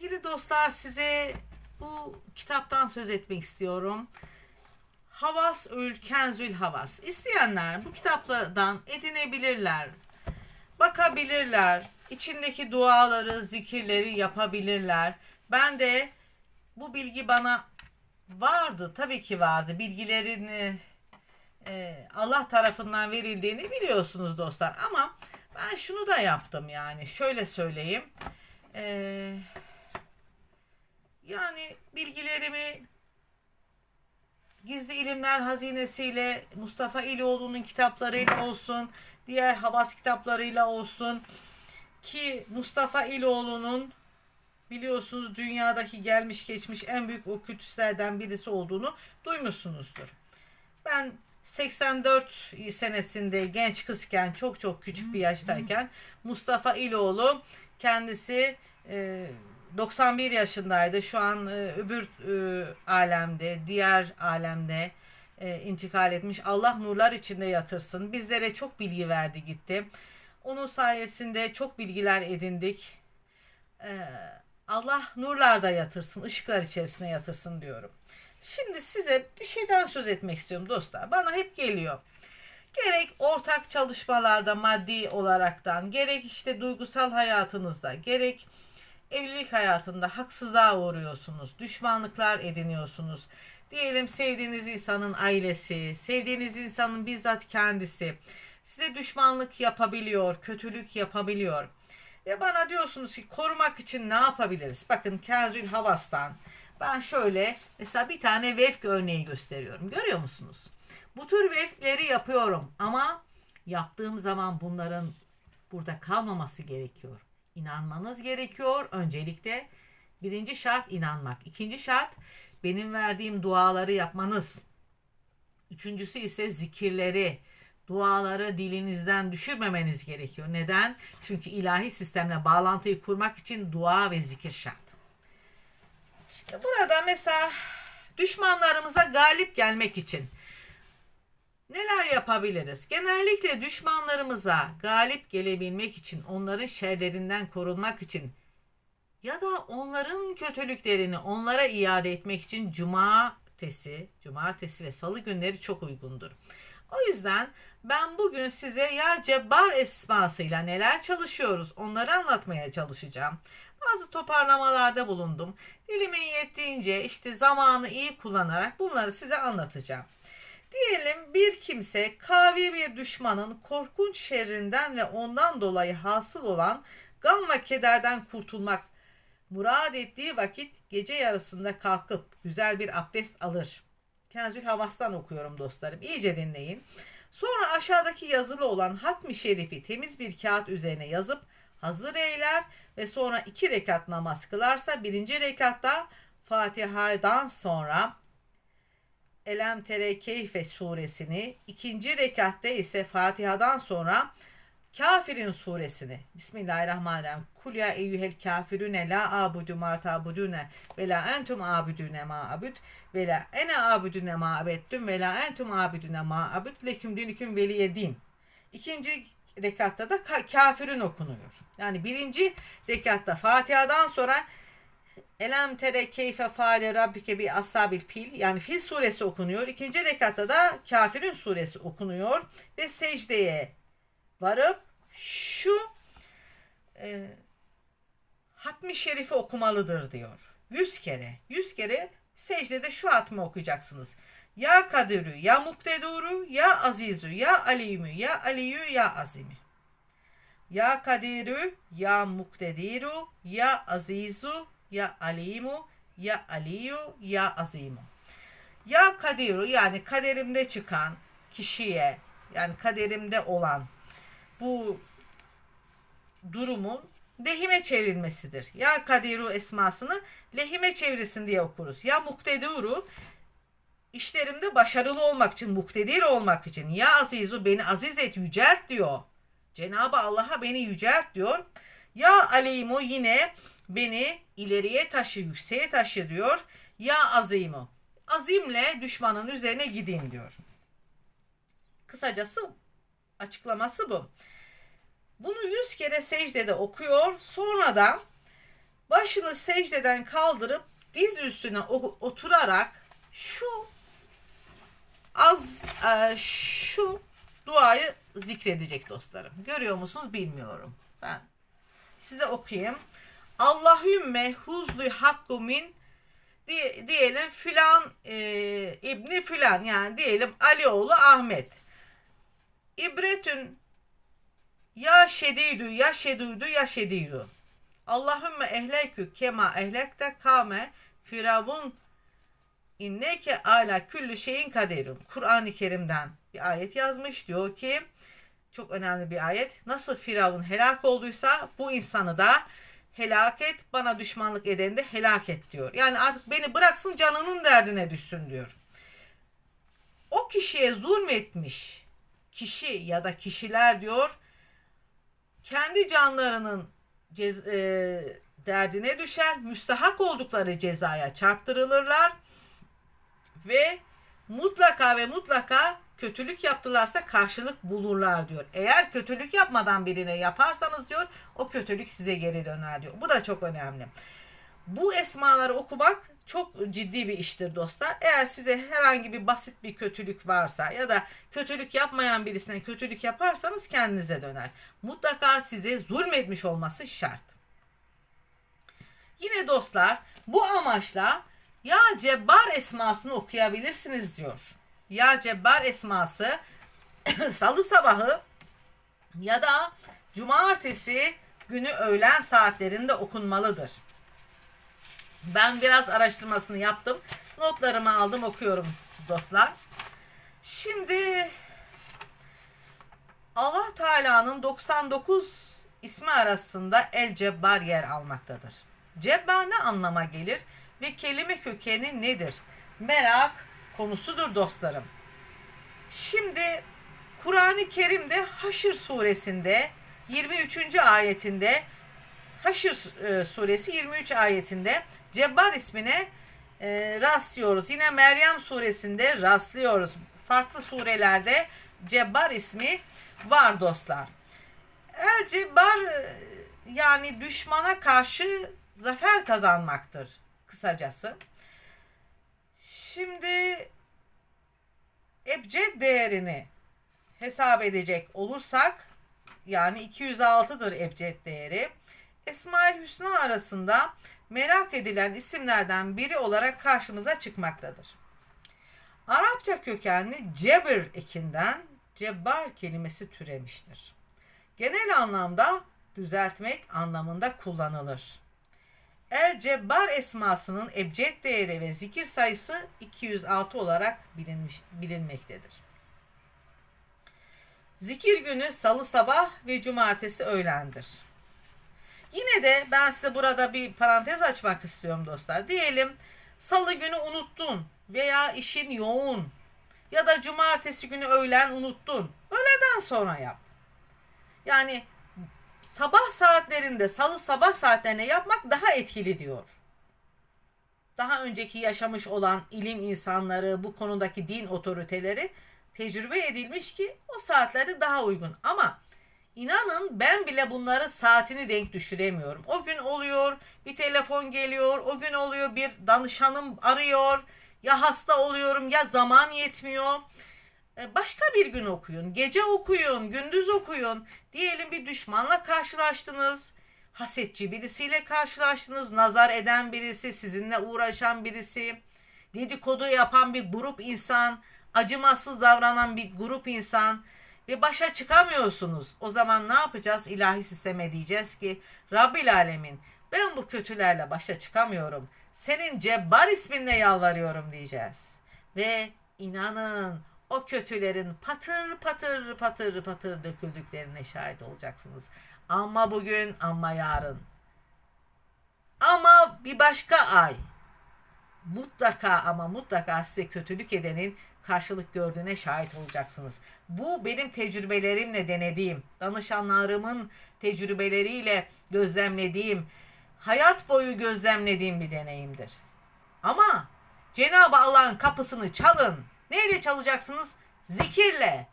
Sevgili dostlar size bu kitaptan söz etmek istiyorum. Havas Ül Kenzül Havas. İsteyenler bu kitaplardan edinebilirler. Bakabilirler. içindeki duaları, zikirleri yapabilirler. Ben de bu bilgi bana vardı. Tabii ki vardı. Bilgilerini e, Allah tarafından verildiğini biliyorsunuz dostlar. Ama ben şunu da yaptım yani. Şöyle söyleyeyim. Eee yani bilgilerimi Gizli İlimler Hazinesiyle Mustafa İlioğlu'nun kitaplarıyla olsun, diğer Havas kitaplarıyla olsun ki Mustafa İlioğlu'nun biliyorsunuz dünyadaki gelmiş geçmiş en büyük okültistlerden birisi olduğunu duymuşsunuzdur. Ben 84 senesinde genç kızken çok çok küçük bir yaştayken Mustafa İloğlu kendisi e, 91 yaşındaydı. Şu an e, öbür e, alemde, diğer alemde e, intikal etmiş. Allah nurlar içinde yatırsın. Bizlere çok bilgi verdi gitti. Onun sayesinde çok bilgiler edindik. E, Allah nurlarda yatırsın, ışıklar içerisine yatırsın diyorum. Şimdi size bir şeyden söz etmek istiyorum dostlar. Bana hep geliyor. Gerek ortak çalışmalarda maddi olaraktan, gerek işte duygusal hayatınızda, gerek evlilik hayatında haksızlığa uğruyorsunuz, düşmanlıklar ediniyorsunuz. Diyelim sevdiğiniz insanın ailesi, sevdiğiniz insanın bizzat kendisi size düşmanlık yapabiliyor, kötülük yapabiliyor. Ve bana diyorsunuz ki korumak için ne yapabiliriz? Bakın Kazül Havas'tan ben şöyle mesela bir tane vefk örneği gösteriyorum. Görüyor musunuz? Bu tür vefkleri yapıyorum ama yaptığım zaman bunların burada kalmaması gerekiyor. İnanmanız gerekiyor öncelikle. Birinci şart inanmak. İkinci şart benim verdiğim duaları yapmanız. Üçüncüsü ise zikirleri, duaları dilinizden düşürmemeniz gerekiyor. Neden? Çünkü ilahi sistemle bağlantıyı kurmak için dua ve zikir şart. Burada mesela düşmanlarımıza galip gelmek için neler yapabiliriz? Genellikle düşmanlarımıza galip gelebilmek için, onların şerlerinden korunmak için ya da onların kötülüklerini onlara iade etmek için cumartesi, cumartesi ve salı günleri çok uygundur. O yüzden ben bugün size ya Cebbar esmasıyla neler çalışıyoruz onları anlatmaya çalışacağım. Bazı toparlamalarda bulundum. Dilimin yettiğince işte zamanı iyi kullanarak bunları size anlatacağım. Diyelim bir kimse kavi bir düşmanın korkunç şerrinden ve ondan dolayı hasıl olan gam ve kederden kurtulmak murad ettiği vakit gece yarısında kalkıp güzel bir abdest alır. Kenzül Havas'tan okuyorum dostlarım. İyice dinleyin. Sonra aşağıdaki yazılı olan hatmi şerifi temiz bir kağıt üzerine yazıp hazır eyler ve sonra iki rekat namaz kılarsa birinci rekatta Fatiha'dan sonra Elem Tere Keyfe suresini, ikinci rekatta ise Fatiha'dan sonra Kafirin suresini. Bismillahirrahmanirrahim. Kul ya eyyuhel kafirune la abudu ma tabudune ve la entum abudune ma abud ve la ene abudune ma abettüm ve la entum abudune ma abud leküm dinüküm veliye din. İkinci rekatta da ka- kafirin okunuyor. Yani birinci rekatta Fatiha'dan sonra Elem tere keyfe faale rabbike bi ashabil fil yani fil suresi okunuyor. İkinci rekatta da kafirin suresi okunuyor ve secdeye varıp şu e, hatmi şerifi okumalıdır diyor. Yüz kere. Yüz kere secdede şu hatmi okuyacaksınız. Ya kadirü, ya mukteduru, ya azizu, ya alimü, ya aliyu, ya azimi. Ya kadirü, ya muktediru, ya azizu, ya alimu, ya aliyu, ya azimu. Ya kadiru yani kaderimde çıkan kişiye yani kaderimde olan bu durumun lehime çevrilmesidir. Ya kadiru esmasını lehime çevirsin diye okuruz. Ya mukteduru işlerimde başarılı olmak için, muktedir olmak için. Ya azizu beni aziz et, yücelt diyor. Cenabı Allah'a beni yücelt diyor. Ya alimu yine beni ileriye taşı, yükseğe taşı diyor. Ya azimu. Azimle düşmanın üzerine gideyim diyor. Kısacası açıklaması bu. Bunu yüz kere secdede okuyor. Sonra da Başını secdeden kaldırıp diz üstüne oturarak şu az e, şu duayı zikredecek dostlarım. Görüyor musunuz bilmiyorum. Ben size okuyayım. Allahümme huzlu hakku min diye, diyelim filan e, İbni filan yani diyelim Alioğlu Ahmet. İbretün ya şedidü ya şedidü ya şedidü. Allahümme ehlekü kema ehlekte kame firavun inneke ala küllü şeyin kaderim. Kur'an-ı Kerim'den bir ayet yazmış diyor ki çok önemli bir ayet. Nasıl Firavun helak olduysa bu insanı da helak et, bana düşmanlık edeni de helak et diyor. Yani artık beni bıraksın canının derdine düşsün diyor. O kişiye zulmetmiş kişi ya da kişiler diyor kendi canlarının cez- e, derdine düşer, müstahak oldukları cezaya çarptırılırlar ve mutlaka ve mutlaka kötülük yaptılarsa karşılık bulurlar diyor. Eğer kötülük yapmadan birine yaparsanız diyor o kötülük size geri döner diyor. Bu da çok önemli. Bu esmaları okumak çok ciddi bir iştir dostlar. Eğer size herhangi bir basit bir kötülük varsa ya da kötülük yapmayan birisine kötülük yaparsanız kendinize döner. Mutlaka size zulmetmiş olması şart. Yine dostlar bu amaçla Ya Cebbar esmasını okuyabilirsiniz diyor. Ya Cebbar esması salı sabahı ya da cumartesi günü öğlen saatlerinde okunmalıdır. Ben biraz araştırmasını yaptım. Notlarımı aldım okuyorum dostlar. Şimdi Allah Teala'nın 99 ismi arasında El Cebbar yer almaktadır. Cebbar ne anlama gelir ve kelime kökeni nedir? Merak konusudur dostlarım. Şimdi Kur'an-ı Kerim'de Haşr suresinde 23. ayetinde Haşr e, suresi 23 ayetinde Cebbar ismine e, rastlıyoruz. Yine Meryem suresinde rastlıyoruz. Farklı surelerde Cebbar ismi var dostlar. El Cebbar e, yani düşmana karşı zafer kazanmaktır kısacası. Şimdi ebced değerini hesap edecek olursak yani 206'dır ebced değeri. Esmaül Hüsna arasında merak edilen isimlerden biri olarak karşımıza çıkmaktadır. Arapça kökenli cebir ekinden cebbar kelimesi türemiştir. Genel anlamda düzeltmek anlamında kullanılır. El Cebbar esmasının ebced değeri ve zikir sayısı 206 olarak bilinmiş, bilinmektedir. Zikir günü salı sabah ve cumartesi öğlendir. Yine de ben size burada bir parantez açmak istiyorum dostlar. Diyelim salı günü unuttun veya işin yoğun ya da cumartesi günü öğlen unuttun. Öğleden sonra yap. Yani sabah saatlerinde salı sabah saatlerine yapmak daha etkili diyor. Daha önceki yaşamış olan ilim insanları, bu konudaki din otoriteleri tecrübe edilmiş ki o saatleri daha uygun. Ama inanın ben bile bunları saatini denk düşüremiyorum. O gün oluyor, bir telefon geliyor, o gün oluyor bir danışanım arıyor, ya hasta oluyorum ya zaman yetmiyor. E, Başka bir gün okuyun, gece okuyun, gündüz okuyun. Diyelim bir düşmanla karşılaştınız. Hasetçi birisiyle karşılaştınız. Nazar eden birisi, sizinle uğraşan birisi. Dedikodu yapan bir grup insan. Acımasız davranan bir grup insan. Ve başa çıkamıyorsunuz. O zaman ne yapacağız? İlahi sisteme diyeceğiz ki Rabbil Alemin ben bu kötülerle başa çıkamıyorum. Senin Cebbar isminle yalvarıyorum diyeceğiz. Ve inanın o kötülerin patır patır patır patır döküldüklerine şahit olacaksınız. Ama bugün ama yarın. Ama bir başka ay. Mutlaka ama mutlaka size kötülük edenin karşılık gördüğüne şahit olacaksınız. Bu benim tecrübelerimle denediğim, danışanlarımın tecrübeleriyle gözlemlediğim, hayat boyu gözlemlediğim bir deneyimdir. Ama Cenab-ı Allah'ın kapısını çalın. Neyle çalacaksınız? Zikirle,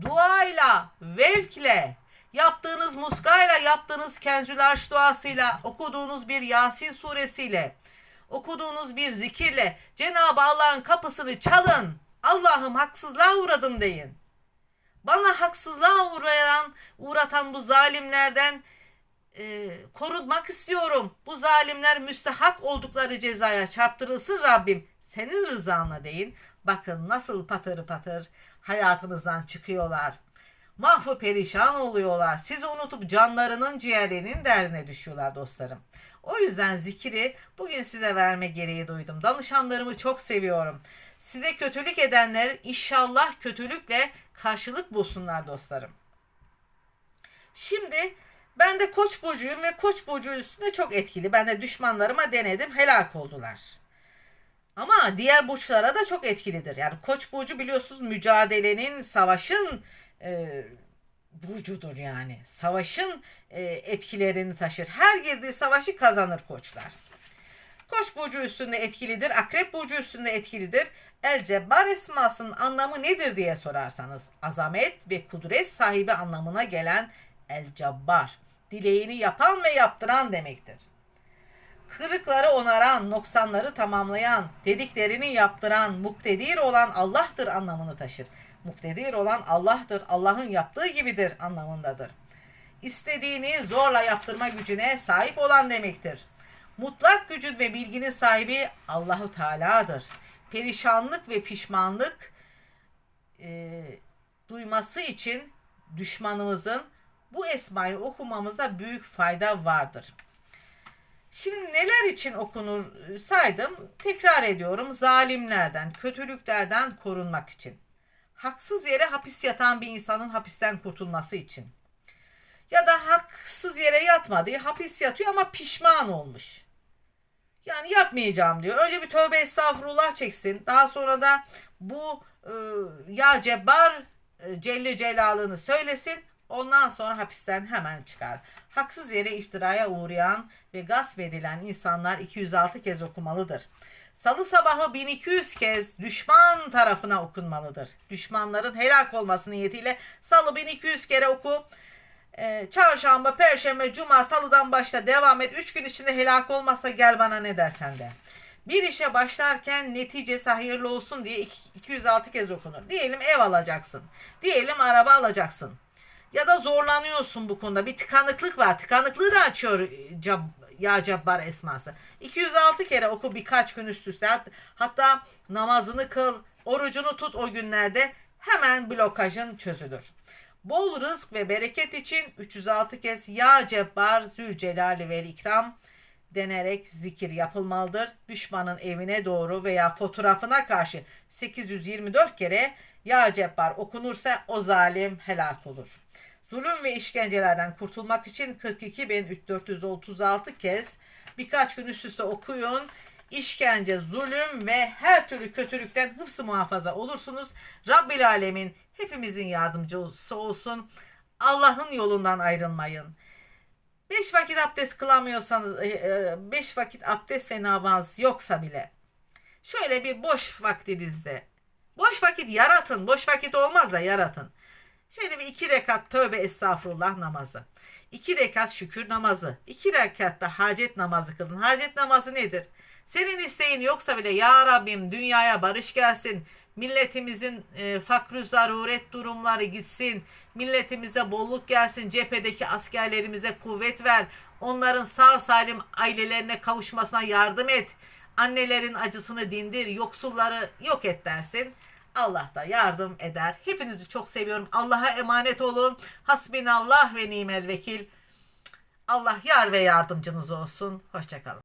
duayla, vevkle. yaptığınız muskayla, yaptığınız kenzül arş duasıyla, okuduğunuz bir Yasin suresiyle, okuduğunuz bir zikirle Cenab-ı Allah'ın kapısını çalın. Allah'ım haksızlığa uğradım deyin. Bana haksızlığa uğrayan, uğratan bu zalimlerden e, korunmak istiyorum. Bu zalimler müstehak oldukları cezaya çarptırılsın Rabbim. Senin rızanla deyin. Bakın nasıl patır patır hayatınızdan çıkıyorlar. Mahvu perişan oluyorlar. Sizi unutup canlarının ciğerlerinin derdine düşüyorlar dostlarım. O yüzden zikiri bugün size verme gereği duydum. Danışanlarımı çok seviyorum. Size kötülük edenler inşallah kötülükle karşılık bulsunlar dostlarım. Şimdi ben de koç burcuyum ve koç burcu üstünde çok etkili. Ben de düşmanlarıma denedim helak oldular. Ama diğer burçlara da çok etkilidir. Yani koç burcu biliyorsunuz mücadelenin, savaşın e, burcudur yani. Savaşın e, etkilerini taşır. Her girdiği savaşı kazanır koçlar. Koç burcu üstünde etkilidir. Akrep burcu üstünde etkilidir. El Cebbar esmasının anlamı nedir diye sorarsanız azamet ve kudret sahibi anlamına gelen El Cabbar dileğini yapan ve yaptıran demektir. Kırıkları onaran, noksanları tamamlayan, dediklerini yaptıran, muktedir olan Allah'tır anlamını taşır. Muktedir olan Allah'tır, Allah'ın yaptığı gibidir anlamındadır. İstediğini zorla yaptırma gücüne sahip olan demektir. Mutlak gücün ve bilginin sahibi Allahu Teala'dır. Perişanlık ve pişmanlık e, duyması için düşmanımızın bu esmayı okumamıza büyük fayda vardır. Şimdi neler için okunur saydım. Tekrar ediyorum. Zalimlerden, kötülüklerden korunmak için. Haksız yere hapis yatan bir insanın hapisten kurtulması için. Ya da haksız yere yatmadı, hapis yatıyor ama pişman olmuş. Yani yapmayacağım diyor. Önce bir tövbe estağfurullah çeksin. Daha sonra da bu e, ya cebbar e, Celle Celal'ını söylesin. Ondan sonra hapisten hemen çıkar. Haksız yere iftiraya uğrayan ve gasp edilen insanlar 206 kez okumalıdır. Salı sabahı 1200 kez düşman tarafına okunmalıdır. Düşmanların helak olması niyetiyle salı 1200 kere oku. Ee, çarşamba, perşembe, cuma, salıdan başla devam et. 3 gün içinde helak olmazsa gel bana ne dersen de. Bir işe başlarken neticesi hayırlı olsun diye 206 kez okunur. Diyelim ev alacaksın. Diyelim araba alacaksın ya da zorlanıyorsun bu konuda. Bir tıkanıklık var. Tıkanıklığı da açıyor e, cab, ya Cabbar esması. 206 kere oku birkaç gün üst üste. Hatta namazını kıl, orucunu tut o günlerde hemen blokajın çözülür. Bol rızk ve bereket için 306 kez Ya Cebbar Zülcelali ve İkram denerek zikir yapılmalıdır. Düşmanın evine doğru veya fotoğrafına karşı 824 kere Ya Cebbar okunursa o zalim helak olur. Zulüm ve işkencelerden kurtulmak için 42.436 kez birkaç gün üst üste okuyun. İşkence, zulüm ve her türlü kötülükten hıfzı muhafaza olursunuz. Rabbil Alemin hepimizin yardımcısı olsun. Allah'ın yolundan ayrılmayın. Beş vakit abdest kılamıyorsanız, e, e, beş vakit abdest ve namaz yoksa bile şöyle bir boş vaktinizde boş vakit yaratın. Boş vakit olmaz da yaratın. Şöyle bir iki rekat tövbe estağfurullah namazı. iki rekat şükür namazı. iki rekat da hacet namazı kılın. Hacet namazı nedir? Senin isteğin yoksa bile ya Rabbim dünyaya barış gelsin. Milletimizin e, fakrü zaruret durumları gitsin. Milletimize bolluk gelsin. Cephedeki askerlerimize kuvvet ver. Onların sağ salim ailelerine kavuşmasına yardım et. Annelerin acısını dindir. Yoksulları yok et dersin. Allah da yardım eder. Hepinizi çok seviyorum. Allah'a emanet olun. Hasbinallah ve nimel vekil. Allah yar ve yardımcınız olsun. Hoşçakalın.